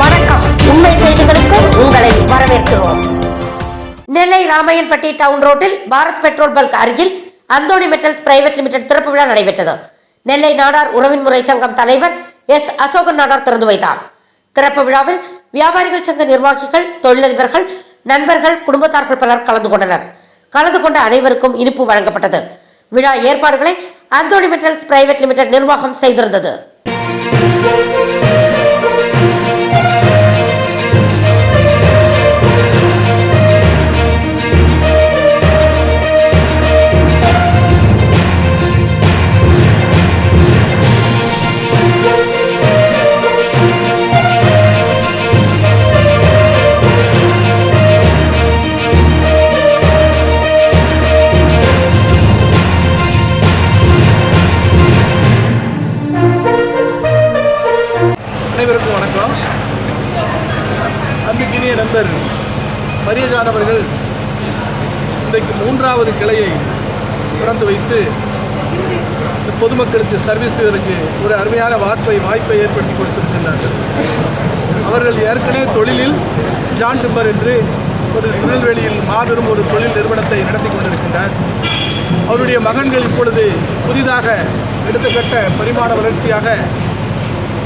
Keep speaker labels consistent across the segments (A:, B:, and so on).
A: வணக்கம். உண்மை செய்திகளுக்கு உங்களை வரவேற்கிறோம். நெல்லை ராமையன்பட்டி டவுன் ரோட்டில் பாரத் பெட்ரோல் பல்க் அருகில் அந்தோணி மெட்டல்ஸ் பிரைவேட் லிமிடெட் திறப்பு விழா நடைபெற்றது. நெல்லை நாடார் உறவின் முறை சங்கம் தலைவர் எஸ். அசோகன் நாடார் திறந்து வைத்தார். திறப்பு விழாவில் வியாபாரிகள் சங்க நிர்வாகிகள் தொழிலதிபர்கள் நண்பர்கள் குடும்பத்தார்கள் பலர் கலந்து கொண்டனர். கலந்து கொண்ட அனைவருக்கும் இனிப்பு வழங்கப்பட்டது. விழா ஏற்பாடுகளை அந்தோணி மெட்டல்ஸ் பிரைவேட் லிமிடெட் நிர்வாகம் செய்திருந்தது.
B: அனைவருக்கும் வணக்கம். அன்புக்கினிய நண்பர் மரியஜான் அவர்கள் இன்றைக்கு மூன்றாவது கிளையை திறந்து வைத்து இந்த பொதுமக்களுக்கு சர்வீஸ் செய்வதற்கு ஒரு அருமையான வாய்ப்பை வாய்ப்பை ஏற்படுத்தி கொடுத்திருக்கின்றார்கள். அவர்கள் ஏற்கனவே தொழிலில் ஜான் டிம்பர் என்று ஒரு திருநெல்வேலியில் மாபெரும் ஒரு தொழில் நிறுவனத்தை நடத்தி கொண்டிருக்கின்றார். அவருடைய மகன்கள் இப்பொழுது புதிதாக எடுத்துக்கட்ட பரிமாண வளர்ச்சியாக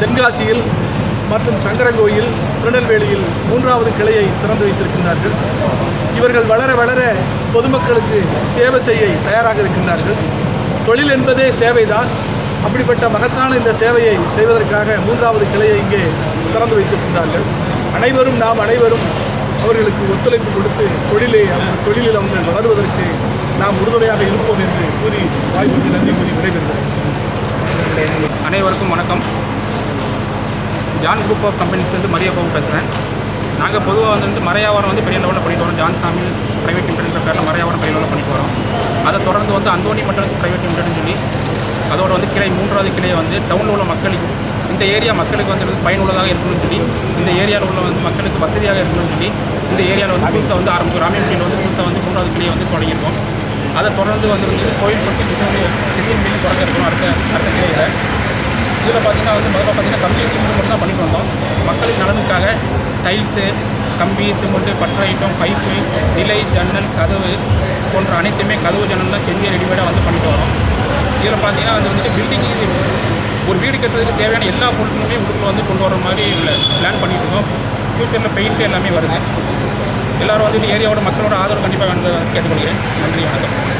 B: தென்காசியில் மற்றும் சங்கரங்கோயில் திருநெல்வேலியில் மூன்றாவது கிளையை திறந்து வைத்திருக்கின்றார்கள். இவர்கள் வளர வளர பொதுமக்களுக்கு சேவை செய்ய தயாராக இருக்கின்றார்கள். தொழில் என்பதே சேவைதான். அப்படிப்பட்ட மகத்தான இந்த சேவையை செய்வதற்காக மூன்றாவது கிளையை இங்கே திறந்து வைத்திருக்கின்றார்கள். அனைவரும் நாம் அனைவரும் அவர்களுக்கு ஒத்துழைப்பு கொடுத்து தொழிலை அவங்க தொழிலில் அவங்க வளருவதற்கு நாம் உறுதுணையாக இருப்போம் என்று கூறி வாய்ப்புக்கு நன்றி கூறி விடைபெறுகிறேன்.
C: அனைவருக்கும் வணக்கம். ஜான் குரூப் ஆஃப் கம்பெனிஸ்லேருந்து மரியாபாபு பேசுகிறேன் நாங்கள் பொதுவாக வந்து மறையாவரம் வந்து பெரிய லெவலில் பண்ணிட்டு வரோம். ஜான் சாமி ப்ரைவேட் லிமிடெட் பேரில் மறையாவரம் பெரிய லெவலில் பண்ணிட்டு வரோம். அதை தொடர்ந்து வந்து அந்தோணி மட்டல்ஸ் ப்ரைவேட் லிமிடெட்னு சொல்லி அதோட வந்து கிளை மூன்றாவது கிளையை வந்து டவுனில் உள்ள மக்களுக்கு இந்த ஏரியா மக்களுக்கு வந்து பயனுள்ளதாக இருக்கணும்னு சொல்லி இந்த ஏரியாவில் உள்ள வந்து மக்களுக்கு வசதியாக இருக்கணும்னு சொல்லி இந்த ஏரியாவில் வந்து புதுசாக வந்து ஆரம்பிச்சோம் ராமியம்பட்டியில் வந்து புதுசாக வந்து மூன்றாவது கிளையை வந்து தொடங்கியிருக்கோம். அதை தொடர்ந்து வந்து வந்து கோயில்பட்டி டிசைன் டிசைன் மில்லி தொடங்க இருக்கணும் அடுத்த அடுத்த கிளையில். இதில் பார்த்தீங்கன்னா வந்து முதல்ல பார்த்தீங்கன்னா கம்பி சிமெண்ட் மட்டும் தான் பண்ணிட்டு வந்தோம். மக்களின் நலனுக்காக டைல்ஸு கம்பி சிமெண்ட்டு பட்டை ஐட்டம் பைப்பு நிலை ஜன்னல் கதவு போன்ற அனைத்துமே கதவு ஜன்னல்லாம் செஞ்சு ரெடிமேடாக வந்து பண்ணிட்டு வரோம். இதில் பார்த்திங்கன்னா அது வந்துட்டு பில்டிங் ஒரு வீடு கட்டுறதுக்கு தேவையான எல்லா பொருட்களுமே உள்ளுக்குள்ள வந்து கொண்டு வர மாதிரி பிளான் பண்ணிட்டு இருக்கோம். ஃப்யூச்சரில் பெயிண்ட் எல்லாமே வருது. எல்லாரும் வந்து ஏரியாவோட மக்களோட ஆதரவு கண்டிப்பாக வந்து கேட்டுக்கொள்கிறேன். நன்றி வணக்கம்.